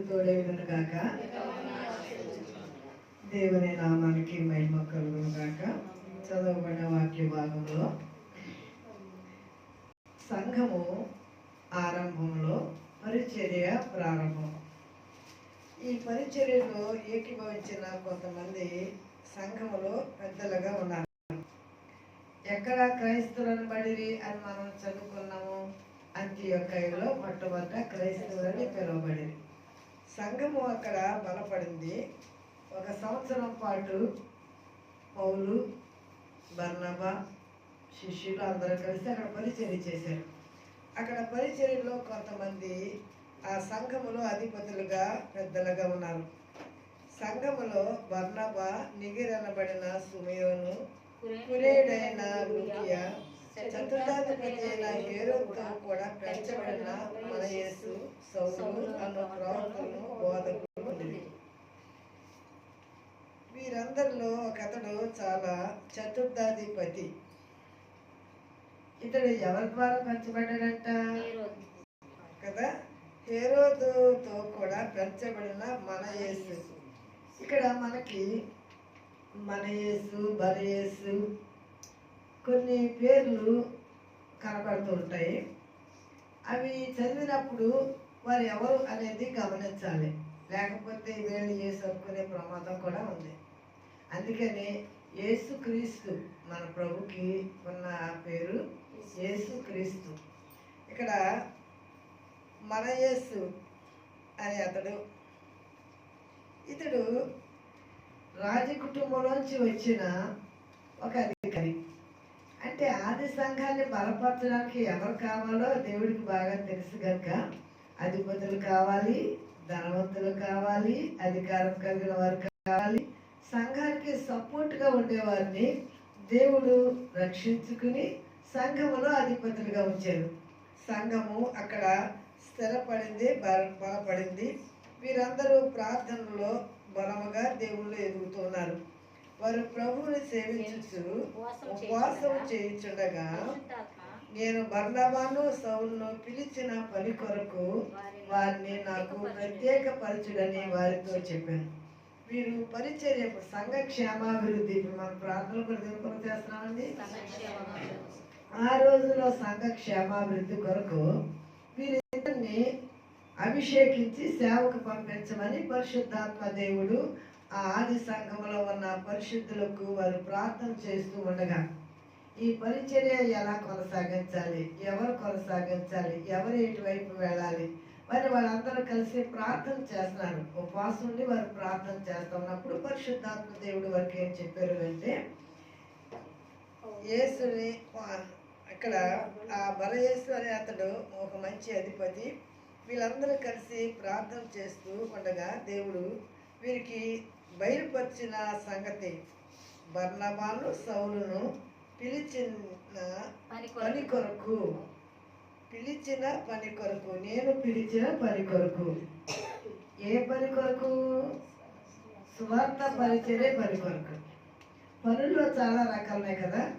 తోడేయుడును గాక దేవుని నామానికి మహిమ కలుగును గాక. చదవబడిన వాక్య భాగంలో సంఘము ఆరంభంలో పరిచర్య ప్రారంభం. ఈ పరిచర్యలో ఏకీభవించిన కొంతమంది సంఘములో పెద్దలుగా ఉన్నారు. ఎక్కడ క్రైస్తవులను బడిరి అని మనం చదువుకున్నాము. అంత్యొక్కలో మొట్టమొదట క్రైస్తవులని పిలువబడింది సంఘము అక్కడ బలపడింది. ఒక సంవత్సరం పాటు పౌలు బర్నబా శిష్యులు అందరూ కలిసి అక్కడ పరిచర్య చేశారు. అక్కడ పరిచర్యలో కొంతమంది ఆ సంఘములో అధిపతులుగా పెద్దలుగా ఉన్నారు. సంఘములో బర్నబా నిగిరనబడిన సుమయోను కురేడైన లుకియ చతుర్థాధిపతి కూడా పెంచబడిన మన యేసు సౌలు వీరందరిలో ఒకతడు చాలా చతుర్థాధిపతి. ఇతడు ఎవరి ద్వారా పెంచబడ్డాడంట? కదా? హేరోదుతో కూడా పెంచబడిన మన యేసు. ఇక్కడ మనకి మన యేసు బల యేసు కొన్ని పేర్లు కనబడుతూ ఉంటాయి అవి చదివినప్పుడు వారు ఎవరు అనేది గమనించాలి. లేకపోతే వీళ్ళు చేసుకునే ప్రమాదం కూడా ఉంది. అందుకని యేసు క్రీస్తు మన ప్రభుకి ఉన్న పేరు యేసుక్రీస్తు ఇక్కడ మన యేసు అనే అతడు ఇతడు రాజకుటుంబంలోంచి వచ్చిన ఒక సంఘాన్ని బలపరచడానికి ఎవరు కావాలో దేవుడికి బాగా తెలుసు కనుక అధిపతులు కావాలి ధనవంతులు కావాలి అధికారం కలిగిన వారు కావాలి. సంఘానికి సపోర్ట్గా ఉండేవారిని దేవుడు రక్షించుకుని సంఘములో అధిపతులుగా ఉంచారు. సంఘము అక్కడ స్థిరపడింది బల బలపడింది. వీరందరూ ప్రార్థనలో బలముగా దేవుళ్ళు ఎదుగుతున్నారు వారు ప్రభువుని సేవించు ఉపవాసం చేయించుండగా నేను బర్ణబాను సౌలును పిలిచిన పని కొరకు వారిని నాకు ప్రత్యేక పరచుడని వారితో చెప్పాను. వీరు పరిచర్య సంఘ క్షేమాభివృద్ధి ఇప్పుడు మనం దేని కొరకు చేస్తున్నామండి ఆ రోజులో సంఘ క్షేమాభివృద్ధి కొరకు వీరిద్దరిని అభిషేకించి సేవకు పంపించమని పరిశుద్ధాత్మ దేవుడు ఆ ఆది సంఘంలో ఉన్న పరిశుద్ధులకు వారు ప్రార్థన చేస్తూ ఉండగా ఈ పరిచర్య ఎలా కొనసాగించాలి? ఎవరు కొనసాగించాలి? ఎవరు ఎటువైపు వెళ్ళాలి? మరి వాళ్ళందరూ కలిసి ప్రార్థన చేస్తున్నారు. ఉపవాసం ఉండి వారు ప్రార్థన చేస్తున్నప్పుడు పరిశుద్ధాత్మ దేవుడు వారికి ఏం చెప్పారు అంటే యేసుని అక్కడ ఆ బలయేసు అనే అతడు ఒక మంచి అధిపతి. వీళ్ళందరూ కలిసి ప్రార్థన చేస్తూ ఉండగా దేవుడు వీరికి బయలుపరిచిన సంగతి. బర్ణబాను సౌలును పిలిచిన పని కొరకు. పిలిచిన పని కొరకు. నేను పిలిచిన పని కొరకు. ఏ పని కొరకు? సువార్త పరిచరే పని కొరకు. పనుల్లో చాలా రకాలున్నాయి కదా.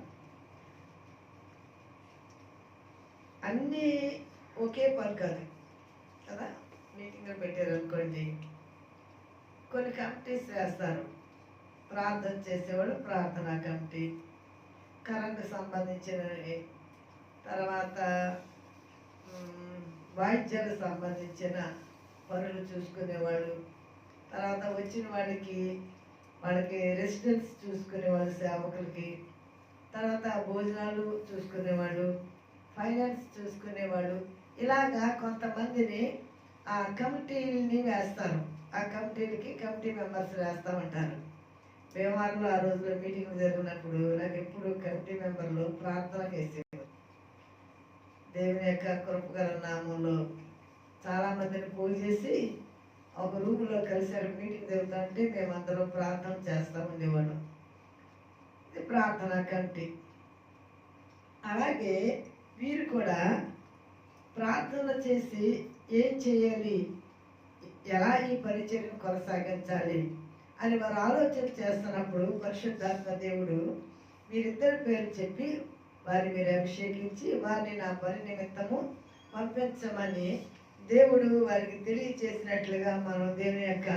అన్నీ ఒకే పని కాదు. కదా? మీటింగ్లు పెట్టారు అనుకోండి కొన్ని కమిటీస్ వేస్తారు. ప్రార్థన చేసేవాడు ప్రార్థనా కమిటీ. కరెంటు సంబంధించినవి. తర్వాత వాయిద్యాలకు సంబంధించిన పనులు చూసుకునేవాళ్ళు. తర్వాత వచ్చిన వాడికి వాళ్ళకి రెసిడెన్స్ చూసుకునేవాళ్ళు సేవకులకి. తర్వాత భోజనాలు చూసుకునేవాడు ఫైనాన్స్ చూసుకునేవాడు ఇలాగా కొంతమందిని ఆ కమిటీని వేస్తారు. ఆ కమిటీలకి కమిటీ మెంబర్స్ వేస్తామంటారు భీమవరంలో ఆ రోజులో మీటింగ్ జరిగినప్పుడు నాకు ఎప్పుడు కమిటీ మెంబర్లు ప్రార్థన చేసేవారు. దేవుని యొక్క కృపగల నామంలో చాలా మందిని పూజ చేసి ఒక రూమ్లో కలిసి అక్కడ మీటింగ్ జరుగుతుంటే మేమందరం ప్రార్థన చేస్తూ ఉండేవాళ్ళం. ఇది ప్రార్థన కమిటీ. అలాగే వీరు కూడా ప్రార్థన చేసి ఏం చేయాలి? ఎలా ఈ పరిచయం కొనసాగించాలి అని వారు ఆలోచన చేస్తున్నప్పుడు పరిశుద్ధాత్మ దేవుడు వీరిద్దరి పేరు చెప్పి వారిని మీరు అభిషేకించి వారిని నా పని నిమిత్తము పంపించమని దేవుడు వారికి తెలియచేసినట్లుగా మనం దేవుని యొక్క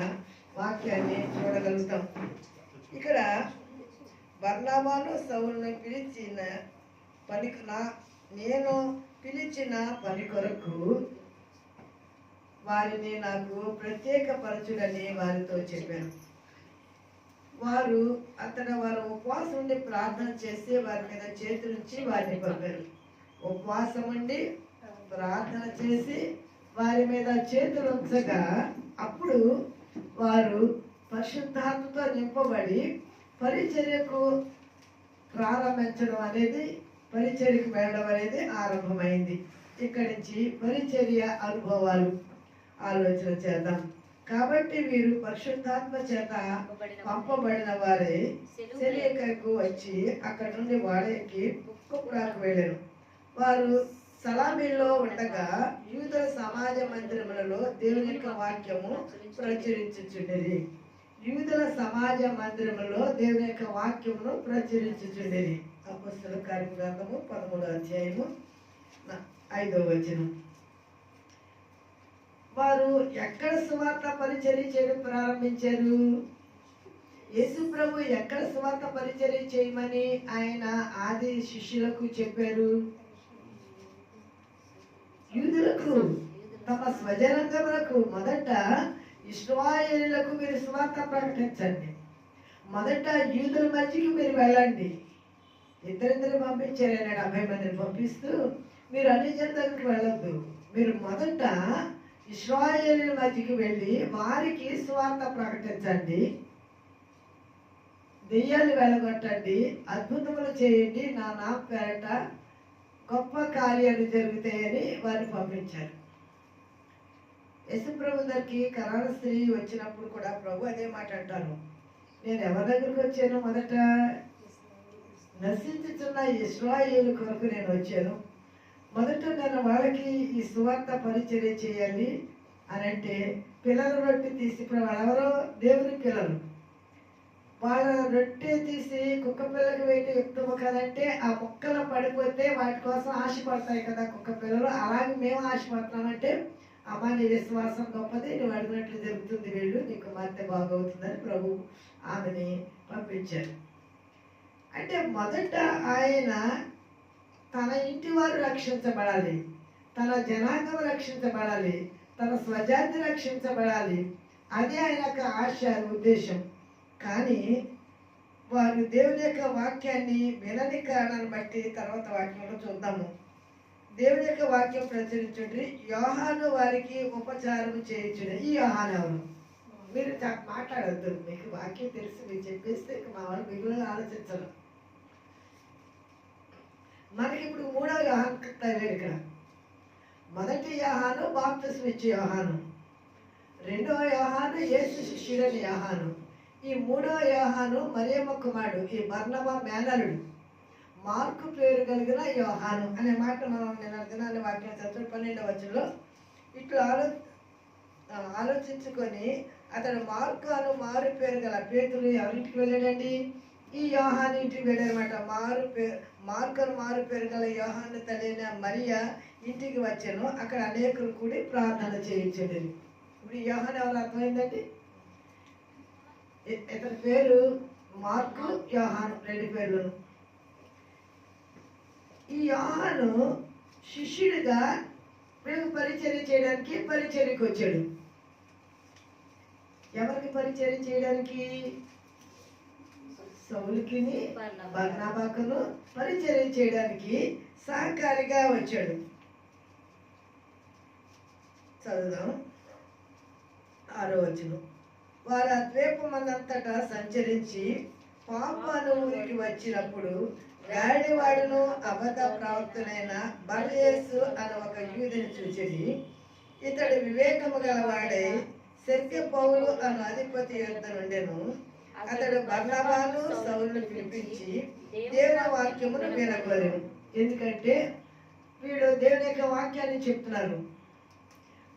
వాక్యాన్ని చూడగలుగుతాం. ఇక్కడ బర్నాబాను సౌలను పిలిచిన పని నా నేను పిలిచిన పని కొరకు వారిని నాకు ప్రత్యేకపరచుడని వారితో చెప్పాను. వారు అతను వారు ఉపవాసం ఉండి ప్రార్థన చేసి వారి మీద చేతులుంచి వారిని పంపారు. ఉపవాసం ఉండి ప్రార్థన చేసి వారి మీద చేతులు ఉంచగా అప్పుడు వారు పరిశుద్ధాత్మతో నింపబడి పరిచర్యకు ప్రారంభించడం అనేది పరిచర్యకు వెళ్ళడం అనేది ఆరంభమైంది. ఇక్కడి నుంచి పరిచర్య అనుభవాలు. ఆలోచన చేద్దాం. కాబట్టి వీరు పరిశుద్ధాత్మ చేత పంపబడిన వారే. సెలియకకు వచ్చి అక్కడ నుండి వాడేకి కుప్రాకు వెళ్ళారు. వారు సలామీలో ఉండగా యూదుల సమాజ మందిరములలో దేవుని యొక్క వాక్యము ప్రచురించుచుండేది యూదుల సమాజ మందిరములో దేవుని యొక్క వాక్యమును ప్రచురించుచుండేది అపస్తుల కార్యగ్రంథము పదమూడో అధ్యాయము ఐదో వచనం. వారు ఎక్కడ సువార్త పరిచర్య చేయడం ప్రారంభించారు? యేసు ప్రభు ఎక్కడ సువార్త పరిచర్య చేయమని ఆయన ఆది శిష్యులకు చెప్పారు? యూదులకు తమ స్వజనంగములకు మొదట ఇస్రాయేలులకు మీరు సువార్త ప్రకటించండి. మొదట యూదుల మధ్యకి మీరు వెళ్ళండి. ఇద్దరిద్దరు పంపించారు అన్నాడు డెబ్బై మందిని పంపిస్తూ మీరు అన్ని జనతలకు వెళ్ళొద్దు. మీరు మొదట ఇస్రాయేలుల మధ్యకి వెళ్ళి వారికి స్వార్థ ప్రకటించండి. దెయ్యాలు వెళ్ళగొట్టండి అద్భుతములు చేయండి. నా నా పేరట గొప్ప కార్యాలు జరుగుతాయని వారిని పంపించారు. యశుప్రభు దగ్గరికి కరాల స్త్రీ వచ్చినప్పుడు కూడా ప్రభు అదే మాట అంటారు. నేను ఎవరి దగ్గరికి వచ్చాను మొదట? నశించుతున్న ఇస్రాయేలు కొరకు నేను వచ్చాను. మొదట నేను వాళ్ళకి సువార్త పరిచర్య చేయాలి అని అంటే పిల్లల రొట్టె తీసి ఇప్పుడు ఎవరో దేవుని పిల్లలు. వాళ్ళ రొట్టె తీసి కుక్క పిల్లకి వేయటం ఎక్కువ కదంటే ఆ ముక్కలు పడిపోతే వాటి కోసం ఆశపడతాయి కదా కుక్క పిల్లలు. అలాగే మేము ఆశపడతామంటే అమ్మ నీ విశ్వాసం గొప్పది నువ్వు అడిగినట్లు జరుగుతుంది వీళ్ళు నీకు కుమార్తె బాగవుతుందని ప్రభు ఆమెని పంపించారు. అంటే మొదట ఆయన తన ఇంటి వారు రక్షించబడాలి. తన జనాంగం రక్షించబడాలి తన స్వజాతి రక్షించబడాలి. అదే ఆయన యొక్క ఆశ ఉద్దేశం. కానీ వారు దేవుని యొక్క వాక్యాన్ని వినని కారణాన్ని బట్టి తర్వాత వాక్యంలో చూద్దాము. దేవుని యొక్క వాక్యం ప్రచురించుండ్రి యోహాను వారికి ఉపచారం చేయించుడు. ఈ యోహాను ఎవరు? మీరు మాట్లాడద్దు మాట్లాడొద్దు. మీకు వాక్యం తెలిసి మీరు చెప్పేస్తే మా వాళ్ళు మిగిలిన ఆలోచించరు. మనకి ఇప్పుడు మూడవ యోహాన్ తగిలాడు ఇక్కడ. మొదటి యాహాను బాప్తిస్మ ఇచ్చే యోహాను. రెండవ యోహాను యేసు శిష్యుడని యోహాను. ఈ మూడో యోహాను మరియమ్మ కుమారుడు ఈ బర్ణవ మేనరుడు మార్కు పేరు కలిగిన యోహాను అనే మాట మనం నేను అర్థనాన్ని వాక్యం చదువు పన్నెండవ వచ్చంలో ఇట్లా ఆలో ఆలోచించుకొని అతడు మార్కు అను మారు పేరు గల పేతులు ఎవరింటికి వెళ్ళాడండి? ఈ యోహాను ఇంటికి వెళ్ళాడనమాట మారు పేరు మార్కు మారు పేరు గల యోహాను తల్లిన మరియ ఇంటికి వచ్చాను. అక్కడ అనేకులు కూడి ప్రార్థన చేయించండి. ఇప్పుడు యోహన్ ఎవరు అర్థమైందండి? ఇతని పేరు మార్కు యోహాన్ రెండు పేర్లు. ఈ యోహాను శిష్యుడిగా వీళ్ళకి పరిచర్య చేయడానికి పరిచర్యకు వచ్చాడు. ఎవరికి పరిచర్య చేయడానికి? సౌలికిని బర్నాబాకును పరిచర్య చేయడానికి సహకారిగా వచ్చాడు. చదువుదాం. ఆరో వచనం. వారు ఆ ద్వీపమందంతటా సంచరించి పాపాను ఊరికి వచ్చినప్పుడు గాడివాడును అబద్ధ ప్రవక్తులైన బలయేసు అని ఒక యూదిని చూచిరి. ఇతడు వివేకము గలవాడై శక్తి పౌలు అను అధిపతి యొద్ద నుండెను. అతడు బర్ణబాను సౌలును పిలిపించి దేవుని వాక్యమును వినగలరు ఎందుకంటే వీడు దేవుని యొక్క వాక్యాన్ని చెప్తున్నారు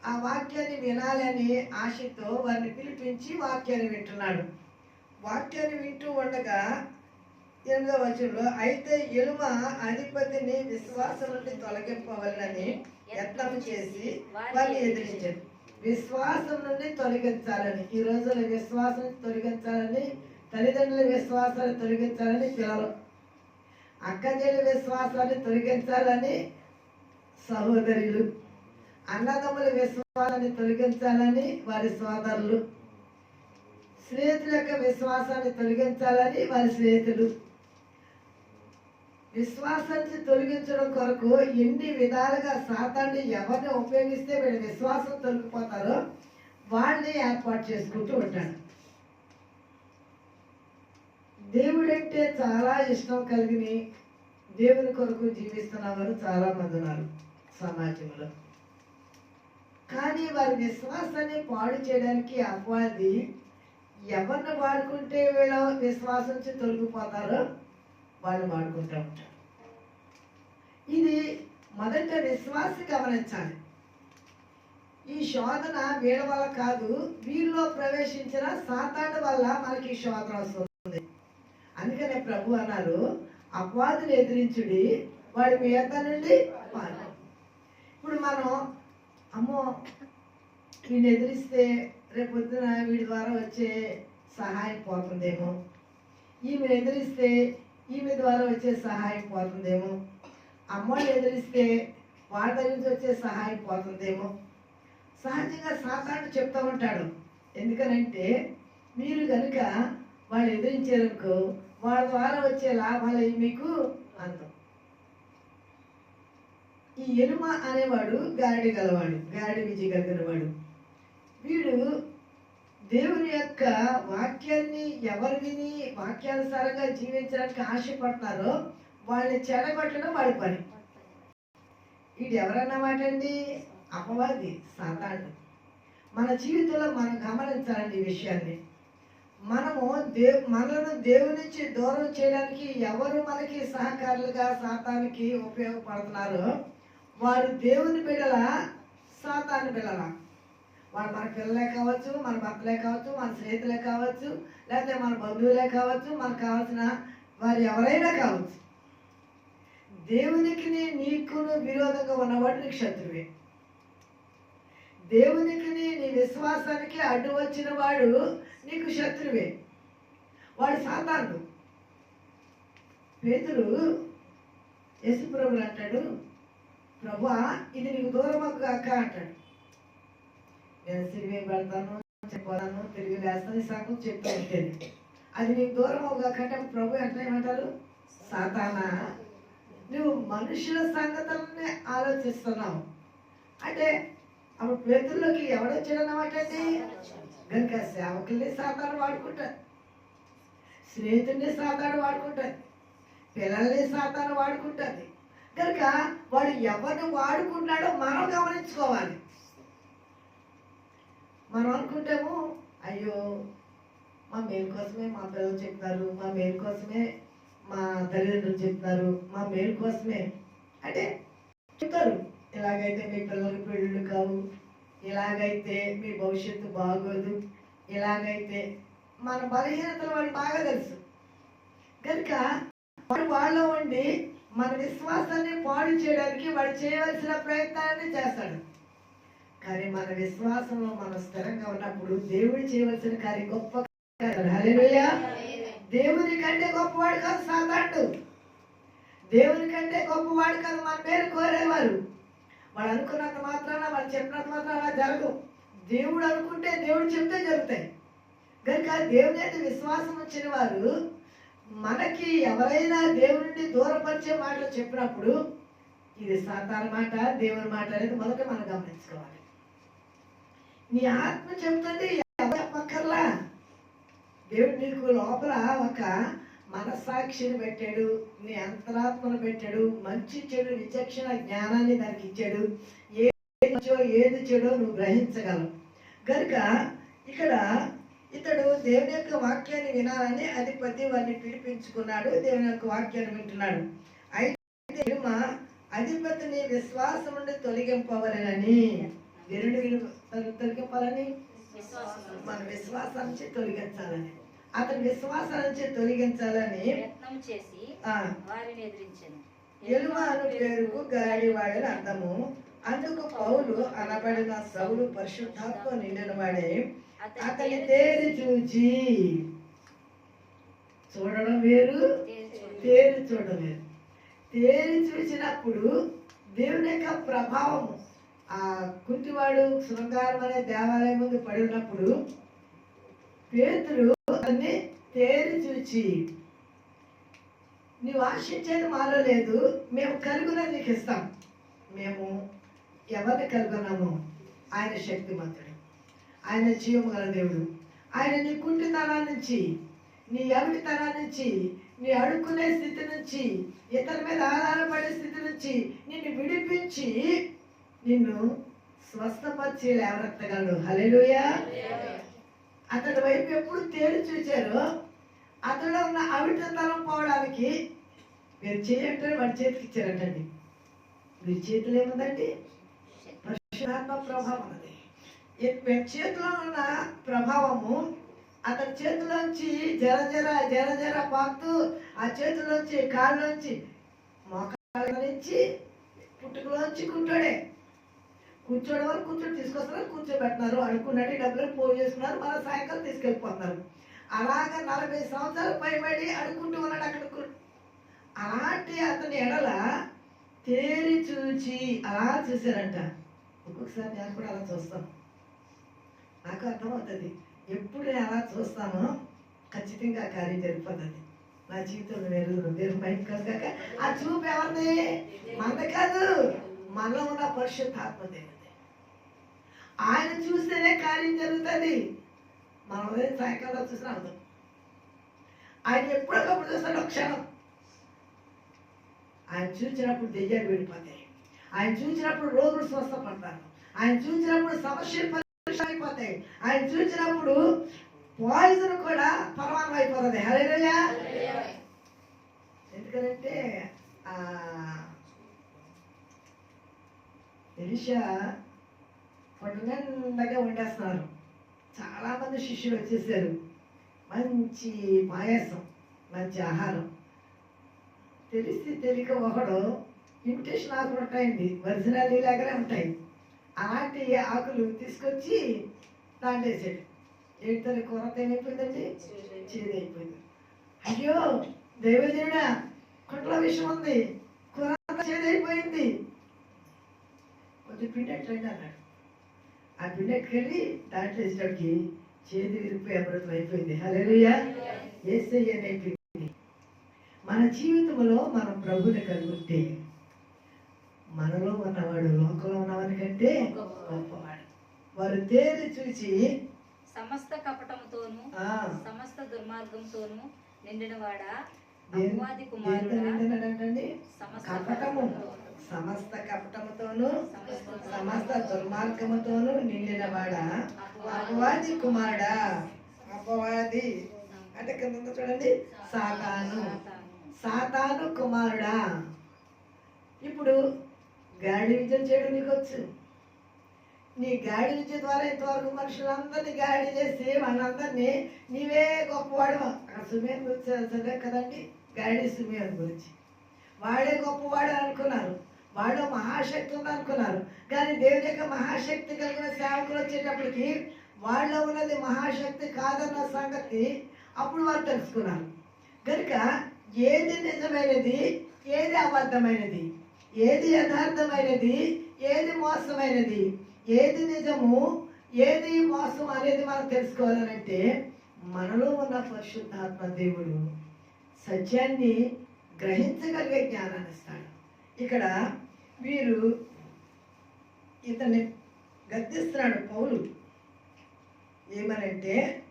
ఆ వాక్యాన్ని వినాలని ఆశతో వారిని పిలిపించి వాక్యాన్ని వింటున్నాడు. వాక్యాన్ని వింటూ ఉండగా ఎనిమిదో వచనంలో అయితే ఎలుమ అధిపతిని విశ్వాసం నుండి తొలగింపవలనని యత్నం చేసి వారిని ఎదిరించారు విశ్వాసం నుండి తొలగించాలని ఈ రోజుల్లో విశ్వాసం తొలగించాలని తల్లిదండ్రుల విశ్వాసాన్ని తొలగించాలని పిల్లలు అక్కచెల్లి విశ్వాసాన్ని తొలగించాలని సహోదరులు అన్నదమ్ముల విశ్వాసాన్ని తొలగించాలని వారి సోదరులు. స్నేహితుల యొక్క విశ్వాసాన్ని తొలగించాలని వారి స్నేహితులు. విశ్వాసాన్ని తొలగించడం కొరకు ఎన్ని విధాలుగా సాతాన్ని ఎవరిని ఉపయోగిస్తే వీళ్ళ విశ్వాసం తొలగిపోతారో వాళ్ళని ఏర్పాటు చేసుకుంటూ ఉంటాడు. దేవుడంటే చాలా ఇష్టం కలిగిని దేవుని కొరకు జీవిస్తున్న వారు చాలా మంది ఉన్నారు సమాజంలో. కానీ వారి విశ్వాసాన్ని పాడు చేయడానికి అపవాది ఎవరిని వాడుకుంటే వీళ్ళ విశ్వాసం నుంచి తొలగిపోతారో వాళ్ళు వాడుకుంటూ ఉంటారు. ఇది మొదట విశ్వాసం గమనించాలి. ఈ శోధన వీళ్ళ వల్ల కాదు వీళ్ళలో ప్రవేశించిన సాతాను వల్ల మనకి శోధన వస్తుంది. అందుకనే ప్రభు అన్నారు అపవాదులు ఎదిరించుడి వాడి మీద నుండి ఇప్పుడు మనం అమ్మో వీడిని ఎదిరిస్తే రేపొద్దున వీడి ద్వారా వచ్చే సహాయం పోతుందేమో. ఈమెను ఎదిరిస్తే ఈమె ద్వారా వచ్చే సహాయం పోతుందేమో. అమ్మోళ్ళు ఎదిరిస్తే వాళ్ళ దగ్గర నుంచి వచ్చే సహాయం పోతుందేమో. సహజంగా సాతాను చెప్తూ ఉంటాడు. ఎందుకనంటే మీరు కనుక వాళ్ళు ఎదిరించారనుకో వాళ్ళ ద్వారా వచ్చే లాభాలు అవి మీకు? అందం ఈ ఎనుమ అనేవాడు గారడి గలవాడు గారడి విజయ గలవాడు వీడు దేవుని యొక్క వాక్యాన్ని ఎవరు విని వాక్యానుసారంగా జీవించడానికి ఆశపడతారో వాళ్ళని చెడగొట్టడం వాడి పని. ఇది ఎవరన్నమాట అండి అపవాది సాతాను మన జీవితంలో మనం గమనించాలండి ఈ విషయాన్ని. మనము దే మనలను దేవుని నుంచి దూరం చేయడానికి ఎవరు మనకి సహకారులుగా సాతానికి ఉపయోగపడుతున్నారో వారు దేవుని బిడల సాతాను బిడల వాడు మన పిల్లలే కావచ్చు మన భర్తలే కావచ్చు మన స్నేహితులే కావచ్చు లేకపోతే మన బంధువులే కావచ్చు మనకు కావాల్సిన వారు ఎవరైనా కావచ్చు. దేవునికి నీకును విరోధంగా ఉన్నవాడు నీకు శత్రువే. దేవునికి నీ విశ్వాసానికి అడ్డు వచ్చిన వాడు నీకు శత్రువే. వాడు సాతాను పేతులు యశుప్రభులు అంటాడు ప్రభా ఇది నీకు దూరం కాక అంటాడు. నేను సిరివే పెడతాను చెప్పాను తిరిగి వేస్తాను సగం చెప్తూ ఉంటుంది అది నీకు దూరం కంటే ప్రభు అంటే ఏమంటారు? సాతానా. నువ్వు మనుషుల సంగతులనే ఆలోచిస్తున్నావు. అంటే అప్పుడు పేతుల్లోకి ఎవడొచ్చాడన్నమాట అండి? కనుక సేవకుల్ని సాతాను వాడుకుంటారు స్నేహితుల్ని సాతాను వాడుకుంటారు పిల్లల్ని సాతాను వాడుకుంటుంది కనుక వాడు ఎవరిని వాడుకుంటున్నాడో మనం గమనించుకోవాలి. మనం అనుకుంటాము అయ్యో మా మేలు కోసమే మా పిల్లలు చెప్తారు మా మేలు కోసమే మా తల్లిదండ్రులు చెప్తారు మా మేలు కోసమే. అంటే చెప్తారు ఇలాగైతే మీ పిల్లలకి పెళ్ళిళ్ళు కావు ఇలాగైతే మీ భవిష్యత్తు బాగోదు ఇలాగైతే మన బలహీనతలు వాడు బాగా తెలుసు. కనుక వాడు వాళ్ళలో ఉండి మన విశ్వాసాన్ని పాడు చేయడానికి వాడు చేయవలసిన ప్రయత్నాన్ని చేస్తాడు. కానీ మన విశ్వాసంలో మనం స్థిరంగా ఉన్నప్పుడు దేవుడు చేయవలసిన కార్యం గొప్ప దేవుని కంటే గొప్పవాడు కాదు సాతాడు దేవుని కంటే గొప్పవాడు కాదు మన పేరు కోరేవారు. వాడు అనుకున్నంత మాత్రాన వాళ్ళు చెప్పినంత మాత్రాన జరగదు. దేవుడు అనుకుంటే దేవుడు చెప్తే జరుగుతాయి. కనుక దేవుని అయితే విశ్వాసం వచ్చిన వారు మనకి ఎవరైనా దేవుడిని దూరపరిచే మాటలు చెప్పినప్పుడు ఇది సాతాన మాట దేవుని మాట అనేది మొదట మనం గమనించుకోవాలి. నీ ఆత్మ చెప్తుంది చెప్పక్కర్లా? దేవుడు నీకు లోపల ఒక మనస్సాక్షిని పెట్టాడు నీ అంతరాత్మను పెట్టాడు మంచి చెడు విచక్షణ జ్ఞానాన్ని దానికి ఇచ్చాడు. ఏది మంచో ఏది చెడో నువ్వు గ్రహించగలవు. కనుక ఇక్కడ ఇతడు దేవుని యొక్క వాక్యాన్ని వినాలని అధిపతి వారిని పిలిపించుకున్నాడు దేవుని యొక్క వాక్యాన్ని వింటున్నాడు. అయితే ఇరుమ అధిపతిని విశ్వాసం నుండి తొలగింపవలనని. దేవుని తొలగింపాలని? మన విశ్వాసం నుంచి తొలగించాలని. అతని విశ్వాసం నుంచి తొలగించాలని చేసి వారిని ఎదిరించాను. ఎలుమ అను పేరుకు గాడివాడని అర్థము. అందుకు పౌలు అనబడిన సౌలు పరిశుద్ధాత్మ నిండిన వాడే. అతని తేరి చూచి. చూడడం వేరు తేరి చూడడం వేరు. తేరి చూసినప్పుడు దేవుని యొక్క ప్రభావం ఆ కుంటివాడు శృంగారం అనే దేవాలయం ముందు పడి ఉన్నప్పుడు పేతురు అతన్ని తేరి చూచి నీవు ఆశించేది మాలో లేదు మేము కలుగున నీకు ఇస్తాం. మేము ఎవరిని కలుగున్నామో ఆయన శక్తిమంతుడు. ఆయన జీవము గల దేవుడు. ఆయన నీ కుంటితనం నుంచి నీ అవిటితనం నుంచి నీ అడుక్కునే స్థితి నుంచి ఇతని మీద ఆధారపడే స్థితి నుంచి నిన్ను విడిపించి నిన్ను స్వస్థపరిచి లేవనెత్తగలడు. హల్లెలూయా. అతడి వైపు ఎప్పుడు తేడు చూచారో అతడు ఉన్న అవిటతనం పోవడానికి మీరు చేయంటే వాడి చేతికి ఇచ్చారటండి. మీరు చేతిలో ఏముందండి? పరిశుధాత్మ ప్రభావం ఉన్నది. చేతిలో ఉన్న ప్రభావము అతని చేతిలోంచి జర జర జర జర పాకుతూ ఆ చేతిలోంచి కాళ్ళలోంచి మోకాళ్ళ నుంచి పుట్టుకలోంచి కుంటాడే కూర్చోవడం వరకు కూర్చొని తీసుకొస్తున్నారు కూర్చోబెట్టినారు. అనుకున్నట్టు డబ్బులు పోగు చేస్తున్నారు మళ్ళీ సాయంకాలం తీసుకెళ్ళిపోతున్నారు. అలాగ నలభై సంవత్సరాలు పైబడి అడుక్కుంటూ ఉన్నాడు అక్కడ అలాంటి అతని ఎడల తేరి చూచి అలా చూశారంట. ఒక్కొక్కసారి నేను కూడా అలా చూస్తాను. నాకు అర్థమవుతుంది. ఎప్పుడు నేను అలా చూస్తానో ఖచ్చితంగా ఆ కార్యం జరిపోతుంది నా జీవితంలో నేను వేరు బయట కాక ఆ చూపు ఎవరిది? మంద కాదు. మనలో ఉన్న పరిశుద్ధాత్మ దేవుడి ఆయన చూస్తేనే కార్యం జరుగుతుంది. మనం ఉదయం సాయంకాలం చూసినా అర్థం. ఆయన ఎప్పటికప్పుడు చూస్తాడు క్షణం. ఆయన చూసినప్పుడు దెయ్యాలు విడిపోతాయి. ఆయన చూసినప్పుడు రోగులు స్వస్థపడతారు. ఆయన చూసినప్పుడు సమస్యలు పరిష్కారం ఆయన చూసినప్పుడు పాయిజన్ కూడా పరమానం అయిపోతుంది. హరేరయ్యా ఎందుకంటే ఎలిషా పండుగగా వండేస్తున్నారు చాలా మంది శిష్యులు వచ్చేసారు. మంచి పాయసం మంచి ఆహారం. తెలిసి తెలియక ఒకడు ఇమిటేషన్ ఆకులు ఉంటాయండి. ఒరిజినల్ లాగానే ఉంటాయి. అలాంటి ఆకులు తీసుకొచ్చి దాంట్లో వేసాడు ఏడుతారు కొరత ఏమైపోయిందండి? అయిపోయింది. అయ్యో దైవజనుడా కుట్ల విషయం ఉంది. కూర అయిపోయింది. కొంచెం పిండి ఎట్లయింది అన్నాడు. ఆ పిండి ఎట్టుకెళ్ళి దాంట్లో వేసేటప్పటికి చేతి విరిపోయి అమృతం అయిపోయింది. హల్లెలూయా. ఏసయ్య అయిపోయింది మన జీవితంలో మనం ప్రభుని కలుగుంటే మనలో ఉన్నవాడు లోకంలో ఉన్నవాడి కంటే గొప్పవాడు. వారు తేరి చూసి సమస్త కపటముతోను ఆ, సమస్త దుర్మార్గంతోను నిండినవాడా? అపవాది కపటము. సమస్త కపటముతోను సమస్త దుర్మార్గముతోను నిండినవాడా? అపవాది కుమారుడా? అపవాది. అంటే కింద చూడండి. సాతాను. సాతాను. కుమారుడా. ఇప్పుడు గాడి విద్య చేయడం నీకు వచ్చు నీ గాడి నుంచి ద్వారా ఇంతవరకు మనుషులందరినీ గాడి చేసి మనందరినీ నీవే గొప్పవాడు అక్కడ సుమేన్ గురించి చదివే కదండి గాడి సుమేన్ గురించి. వాడే గొప్పవాడు అనుకున్నారు. వాడు మహాశక్తి ఉంది అనుకున్నారు. కానీ దేవుని యొక్క మహాశక్తి కలిగిన సేవకులు వచ్చేటప్పటికి వాళ్ళలో ఉన్నది మహాశక్తి కాదన్న సంగతి అప్పుడు వారు తెలుసుకున్నారు. కనుక ఏది నిజమైనది ఏది అబద్ధమైనది ఏది యథార్థమైనది ఏది మోసమైనది ఏది నిజము ఏది మోసం అనేది మనం తెలుసుకోవాలనంటే మనలో ఉన్న పరిశుద్ధాత్మ దేవుడు సత్యాన్ని గ్రహించగలిగే జ్ఞానాన్ని ఇస్తాడు. ఇక్కడ వీరు ఇతన్ని గద్దిస్తున్నాడు పౌలు. ఏమనంటే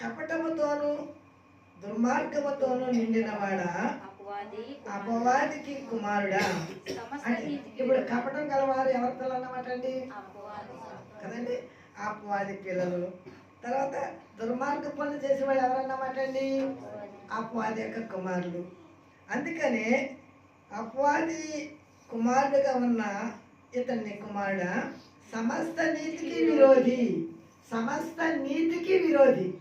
కపటముతోనూ దుర్మార్గముతోనూ నిండినవాడా అపవాదికి కుమారుడా. ఇప్పుడు కపటం గలవారు ఎవరి పిల్లలు అన్నమాట అండి? కదండి? అపవాది పిల్లలు. తర్వాత దుర్మార్గ పనులు చేసేవాళ్ళు ఎవరన్నమాట అండి? అపవాది యొక్క కుమారులు. అందుకనే అపవాది కుమారుడుగా ఉన్న ఇతన్ని కుమారుడ సమస్త నీతికి విరోధి. సమస్త నీతికి విరోధి.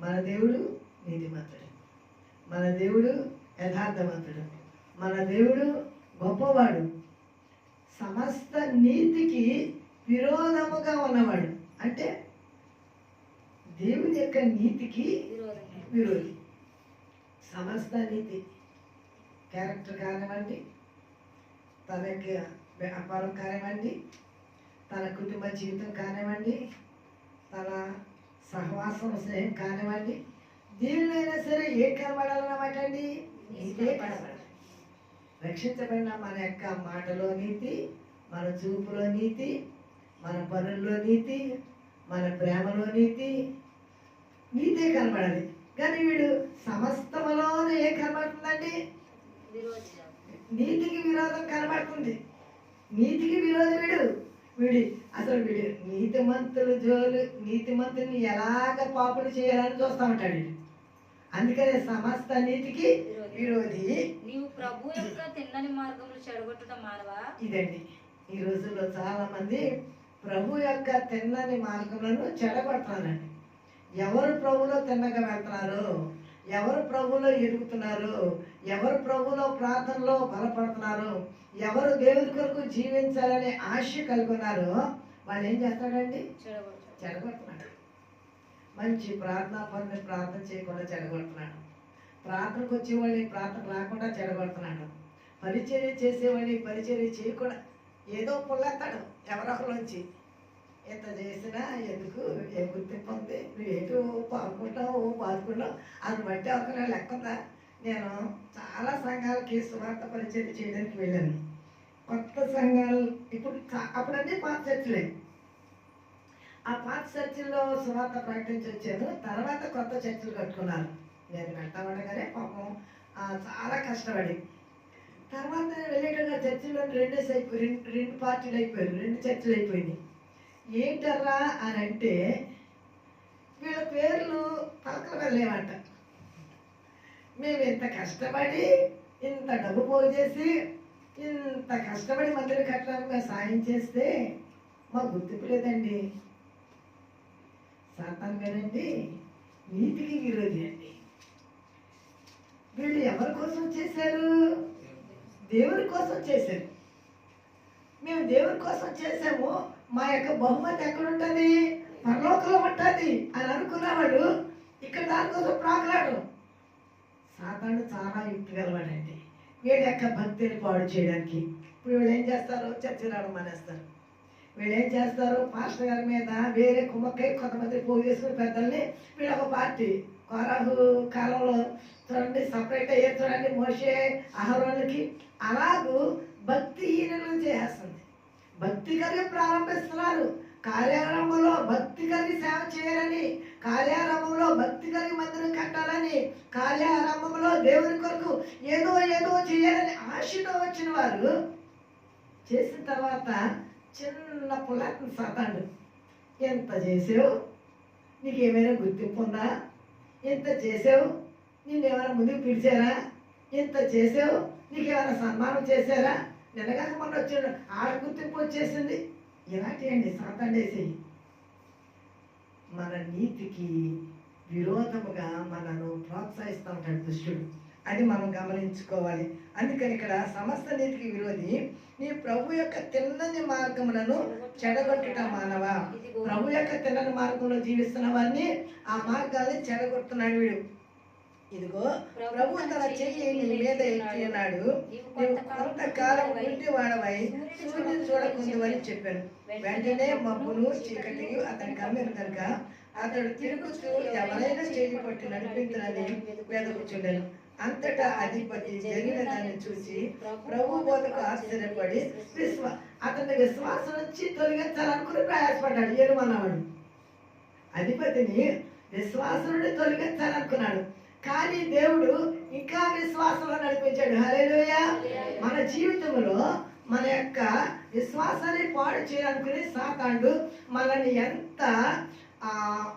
మన దేవుడు నీతిమంతుడు. మన దేవుడు యథార్థవంతుడు. మన దేవుడు గొప్పవాడు. సమస్త నీతికి విరోధముగా ఉన్నవాడు. అంటే దేవుని యొక్క నీతికి విరోధి. సమస్త నీతి క్యారెక్టర్ కానివ్వండి తన యొక్క వ్యాపారం కానివ్వండి తన కుటుంబ జీవితం కానివ్వండి తన సహవాసం స్నేహం కానివ్వండి దీనినైనా సరే ఏ కనబడాలన్నమాట అండి నీతే కనబడాలి రక్షించబడిన మన యొక్క మాటలో నీతి మన చూపులో నీతి మన పనుల్లో నీతి మన ప్రేమలో నీతి. నీతే కనబడాలి. కానీ వీడు సమస్తములోనే ఏం కనబడుతుందండి నీతికి విరోధం కనబడుతుంది. నీతికి విరోధం వీడు. వీడి అసలు వీడు నీతిమంతులు జోలు నీతిమంతుని ఎలాగ పాపులు చేయాలని చూస్తూ ఉంటాడు వీడు. అందుకనే సమస్త నీతికి విరోధి. నీవు ప్రభు యొక్క తిన్నని మార్గములు చెడగొట్టుట మానవా ఇదండి. ఈ రోజుల్లో చాలా మంది ప్రభు యొక్క తిన్నని మార్గములను చెడగొడుతున్నారండి ఎవరు ప్రభులో తిన్నగా వెళ్తున్నారు ఎవరు ప్రభులో ఎదుగుతున్నారు ఎవరు ప్రభులో ప్రార్థనలో బలపడుతున్నారు ఎవరు దేవుని కొరకు జీవించాలనే ఆశ కలిగి ఉన్నారో వాళ్ళు ఏం చేస్తాడండి? చెడగొడుతున్నాడు మంచి ప్రార్థనా పనులు ప్రార్థన చేయకుండా చెడగొడుతున్నాడు. ప్రార్థనకు వచ్చేవాడిని ప్రార్థన రాకుండా చెడగొడుతున్నాడు. పరిచర్య చేసేవాడిని పరిచర్య చేయకుండా ఏదో పుల్లెత్తాడు ఎవరొకరుంచి ఎంత చేసినా ఎందుకు? ఏ గుర్తింపు ఉంది నువ్వు పాడుకుంటావు ఓ పాడుకుంటావు అది బట్టి ఒక లెక్క ఉందా? నేను చాలా సంఘాలకి సువార్త పరిచయం చేయడానికి వెళ్ళాను. కొత్త సంఘాలు ఇప్పుడు చా- అప్పుడన్నీ పాత చర్చలేదు ఆ పాత చర్చిల్లో సువార్త ప్రకటించి వచ్చాను తర్వాత కొత్త చర్చిలు కట్టుకున్నారు. నేను వెంట ఉండగానే పాపం చాలా కష్టపడి. తర్వాత వెళ్ళేటప్పుడు చర్చిలో రెండేసి అయిపోయి రెండు రెండు పార్టీలు అయిపోయారు. రెండు చర్చిలు అయిపోయినాయి. ఏంటర్రా అని అంటే వీళ్ళ పేర్లు పలకలు వెళ్ళేవంట. మేము ఇంత కష్టపడి ఇంత డబ్బు పోగు చేసి ఇంత కష్టపడి మందిరం కట్టడానికి మేము సాయం చేస్తే మాకు గుర్తింపు లేదండి. సాతాన్ గారండి నీతికి విరోధి అండి. వీళ్ళు ఎవరి కోసం చేశారు? దేవుడి కోసం చేశారు. మేము దేవుడి కోసం చేసాము మా యొక్క బహుమతి ఎక్కడ ఉంటుంది పరలోకంలో ఉంటుంది అని అనుకున్నవాడు ఇక్కడ దానికోసం ప్రాకులాడు. సాతాను చాలా యుక్తి గలవాడండి వీళ్ళ యొక్క భక్తిని పాడు చేయడానికి. ఇప్పుడు వీళ్ళు ఏం చేస్తారు? చర్చ రావడం మానేస్తారు. వీళ్ళు ఏం చేస్తారు? పాస్టర్ గారి మీద వేరే కుమ్మక్కై కొంతమంది పోగు చేసుకుని పెద్దల్ని వీళ్ళు ఒక పార్టీ. కోరాహు కాలంలో చూడండి సపరేట్ అయ్యే చూడండి మోసే ఆహారాలకి అలాగూ భక్తిహీనులను చేస్తుంది భక్తి కలిగి ప్రారంభిస్తున్నారు. కార్యారంభంలో భక్తి కలిగి సేవ చేయాలని కార్యారంభంలో భక్తి కలిగి మందిరం కట్టాలని కార్యారంభంలో దేవుని కొరకు ఏదో ఏదో చేయాలని ఆశతో వచ్చిన వారు చేసిన తర్వాత చిన్న పుల్లాన్ని సతాడు ఎంత చేసావు? నీకు ఏమైనా గుర్తింపు ఉందా? ఎంత చేసావు? నిన్నేమైనా ముందుకు పిలిచారా? ఎంత చేసావు? నీకు ఏమైనా సన్మానం చేశారా? నిన్నగాక మొన్న వచ్చాడు ఆడ గుర్తింపు వచ్చేసింది. ఇలాంటివండి సాతాండేసి మన నీతికి విరోధముగా మనను ప్రోత్సహిస్తూ ఉంటాడు దుష్టుడు. అని మనం గమనించుకోవాలి. అందుకని ఇక్కడ సమస్త నీతికి విరోధి నీ ప్రభు యొక్క తిన్నని మార్గములను చెడగొట్టుట మానవా? ప్రభు యొక్క తిన్నని మార్గంలో జీవిస్తున్న వారిని ఆ మార్గాల్ని చెడగొడుతున్నాడు వీడు. ఇదిగో ప్రభు తన చెయ్యి నీ మీద ఎత్తినాడు నీవు కొంతకాలం ఉండి వాడవై సూర్యుని చూడకుందువని చెప్పాను. వెంటనే మబ్బును చీకటి అతని కమ్మిన కనుక అతడు తిరుగుతూ ఎవరైనా చేయి పట్టి నడిపించడని వెదకుచుండెను అంతటా అధిపతి జరిగిన దాన్ని చూసి ప్రభు బోధకు ఆశ్చర్యపడి విశ్వ అతని విశ్వాసం నుంచి తొలగించాలనుకుని ప్రయాసపడ్డాడు. ఏమన్నవాడు అధిపతిని విశ్వాసం నుండి తొలగించాలనుకున్నాడు. కానీ దేవుడు ఇంకా విశ్వాసంలో నడిపించాడు. హరేలుయ మన జీవితంలో మన యొక్క విశ్వాసాన్ని పాడు చేయాలనుకుని సాతాండు మనల్ని ఎంత ఆ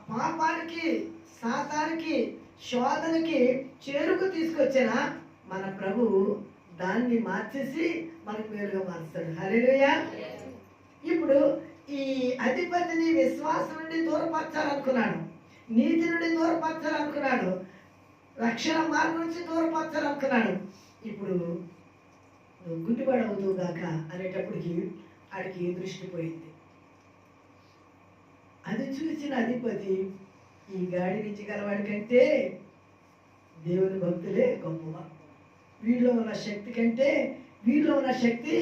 పాపానికి సాతానికి శోధనకి చేరుకు తీసుకొచ్చిన మన ప్రభు దాన్ని మార్చేసి మనకు మేలుగా మారుస్తాడు హరేలుయ ఇప్పుడు ఈ అధిపతిని విశ్వాసం నుండి దూరపరచాలనుకున్నాడు. నీతి నుండి దూరపరచాలనుకున్నాడు. రక్షణ మార్గం నుంచి దూరపరచాలనుకున్నాడు. ఇప్పుడు గుడ్డిపడవుతూ గాక అనేటప్పటికి ఆడికి దృష్టి పోయింది? అది చూసిన అధిపతి ఈ గాడి నుంచి గలవాడి కంటే దేవుని భక్తులే గొప్పవ వీళ్ళలో ఉన్న శక్తి కంటే వీళ్ళలో ఉన్న శక్తి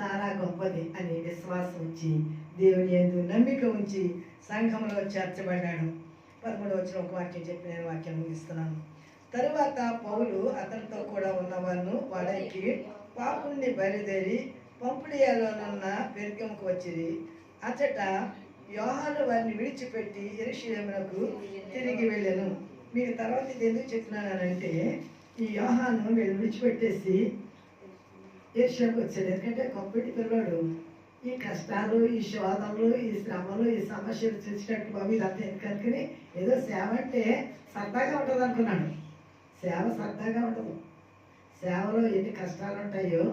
చాలా గొప్పది అని విశ్వాసం ఉంచి దేవుని ఎందు నమ్మిక ఉంచి సంఘంలో చేర్చబడ్డాడు. పదమూడు వచ్చిన ఒక వాక్యం చెప్పి నేను వాక్యం ముగిస్తున్నాను. తరువాత పౌలు అతనితో కూడా ఉన్నవాళ్ళు వాడకి పాపుణ్ణి బయలుదేరి పంపుడియాలోనున్న పెరికంకు వచ్చిరి. అచ్చట యోహాను వారిని విడిచిపెట్టి ఎరుషులేమునకు తిరిగి వెళ్ళాను. మీకు తర్వాత ఇది ఎందుకు చెప్తున్నానంటే ఈ యోహాను వీళ్ళు విడిచిపెట్టేసి ఎరుషులకు వచ్చాడు ఎందుకంటే గొప్పటి పిల్లవాడు ఈ కష్టాలు ఈ శోధనలు ఈ శ్రమలు ఈ సమస్యలు చూసినట్టు బాబు ఇదంతా ఎందుకనుకుని ఏదో సేవ అంటే సరదాగా ఉంటుంది అనుకున్నాడు. సేవ సరదాగా ఉండదు. సేవలో ఎన్ని కష్టాలు ఉంటాయో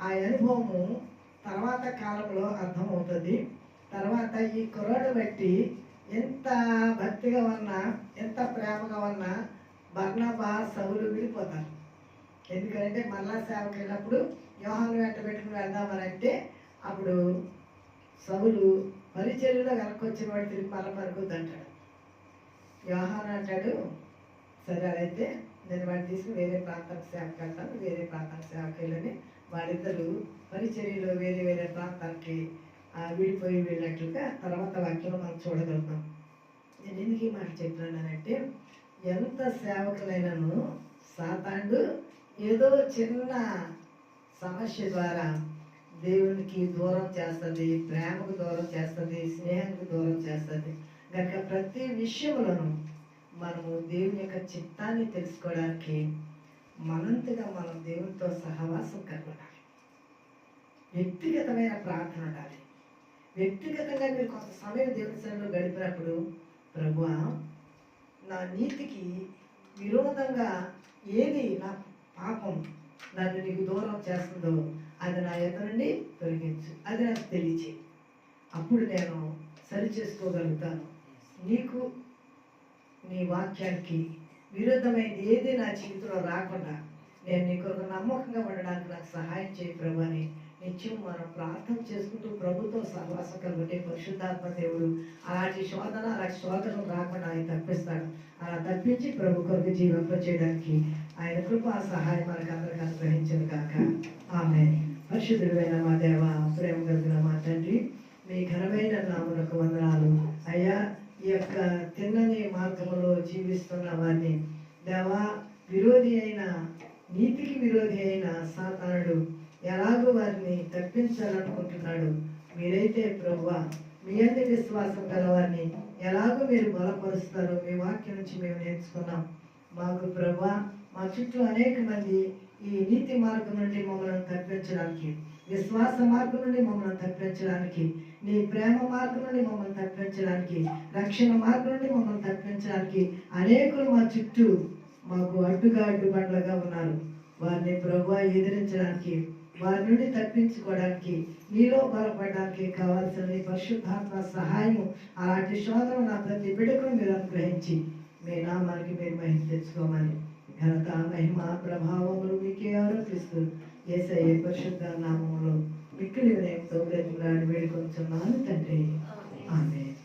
ఆ అనుభవము తర్వాత కాలంలో అర్థమవుతుంది. తర్వాత ఈ కుర్రాడు బట్టి ఎంత భక్తిగా ఉన్నా ఎంత ప్రేమగా ఉన్నా బర్ణబా సవులు విడిపోతారు. ఎందుకంటే మళ్ళా సేవకి వెళ్ళినప్పుడు యోహాను వెంట పెట్టుకుని వెళ్దామని అంటే అప్పుడు సవులు పరిచర్యలో వెనక్కి వచ్చిన వాడు తిరిగి మళ్ళీ పరుగుద్ది అంటాడు వ్యూహాన్ అంటాడు సరే అదైతే నేను వాడిని తీసుకుని వేరే ప్రాంతానికి సేవకి వెళ్తాను వేరే ప్రాంతానికి సేవకి వెళ్ళని వాళ్ళిద్దరూ పరిచర్యలో వేరే వేరే ప్రాంతానికి విడిపోయి వెళ్ళినట్లుగా తర్వాత వాక్యంలో మనం చూడగలుగుతాం. నేను ఎందుకు ఈ మాట చెప్తున్నానంటే ఎంత సేవకులైనను సాతాండు ఏదో చిన్న సమస్య ద్వారా దేవునికి దూరం చేస్తుంది ప్రేమకు దూరం చేస్తుంది స్నేహానికి దూరం చేస్తుంది. కనుక ప్రతి విషయంలోనూ మనము దేవుని యొక్క చిత్తాన్ని తెలుసుకోవడానికి మనంతగా మనం దేవునితో సహవాసం కలగడాలి వ్యక్తిగతమైన ప్రార్థన ఉండాలి. వ్యక్తిగతంగా మీరు కొంత సమయం దేవుని గడిపినప్పుడు ప్రభు నా నీతికి విరోధంగా ఏది నా పాపం నన్ను నీకు దూరం చేస్తుందో అది నా ఎదురు నుండి తొలగించు అది నాకు తెలియచే అప్పుడు నేను సరి చేసుకోగలుగుతాను. నీకు నీ వాక్యానికి విరుద్ధమైనది ఏది నా జీవితంలో రాకుండా నేను నీ కొరకు నమ్మకంగా ఉండడానికి నాకు సహాయం చేయి ప్రభు అని నిత్యం మనం ప్రార్థన చేసుకుంటూ ప్రభుత్వం సహవాసం కలిగితే పరిశుద్ధాత్మ దేవుడు అలాంటి శోధన అలాంటి శోధన రాకుండా ఆయన తప్పిస్తాడు. అలా తప్పించి ప్రభు కొరకు జీవింప చేయడానికి ఆయన కృపా సహాయం మనకు అందరికి అనుగ్రహించను కాక ఆమె పరిశుద్ధుడైన మా దేవ ప్రేమ కలిగిన మా తండ్రి మీ ఘనమైన నామునకు వందనాలు. అయ్యా ఈ యొక్క తిన్నని మార్గంలో జీవిస్తున్న వారిని దేవా విరోధి అయిన నీతికి విరోధి అయిన సాతానుడు ఎలాగో వారిని తప్పించాలనుకుంటున్నాడు. మీరైతే ప్రభువా మీ అందు విశ్వాసం గలవారిని ఎలాగో మీరు బలపరుస్తారో మీ వాక్యం నుంచి మేము నేర్చుకున్నాం. మాకు ప్రభా మా చుట్టూ అనేక మంది ఈ నీతి మార్గం నుండి మమ్మల్ని తప్పించడానికి విశ్వాస మార్గం నుండి మమ్మల్ని తప్పించడానికి నీ ప్రేమ మార్గం నుండి మమ్మల్ని తప్పించడానికి రక్షణ మార్గం నుండి మమ్మల్ని తప్పించడానికి అనేకులు మా చుట్టూ మాకు అడ్డుగా అడ్డుబండ్లుగా ఉన్నారు. వారిని ప్రభు ఎదిరించడానికి వారి నుండి తప్పించుకోవడానికి నీలో బలపడడానికి కావాల్సిన నీ పరిశుద్ధాత్మ సహాయము. అలాంటి శోధన నా ప్రతి బిడ్డకు మీరు అనుగ్రహించి మీ నామానికి మీరు మహిమ తెచ్చుకోమని. ఘనత మహిమ ప్రభావములు మీకే ఆరోపిస్తూ ఏసయ్య పరిశుద్ధ నామములో మిక్కిలి వినయంతో బ్రతిమలాడి వేడుకొంచున్నాను తండ్రి. ఆమె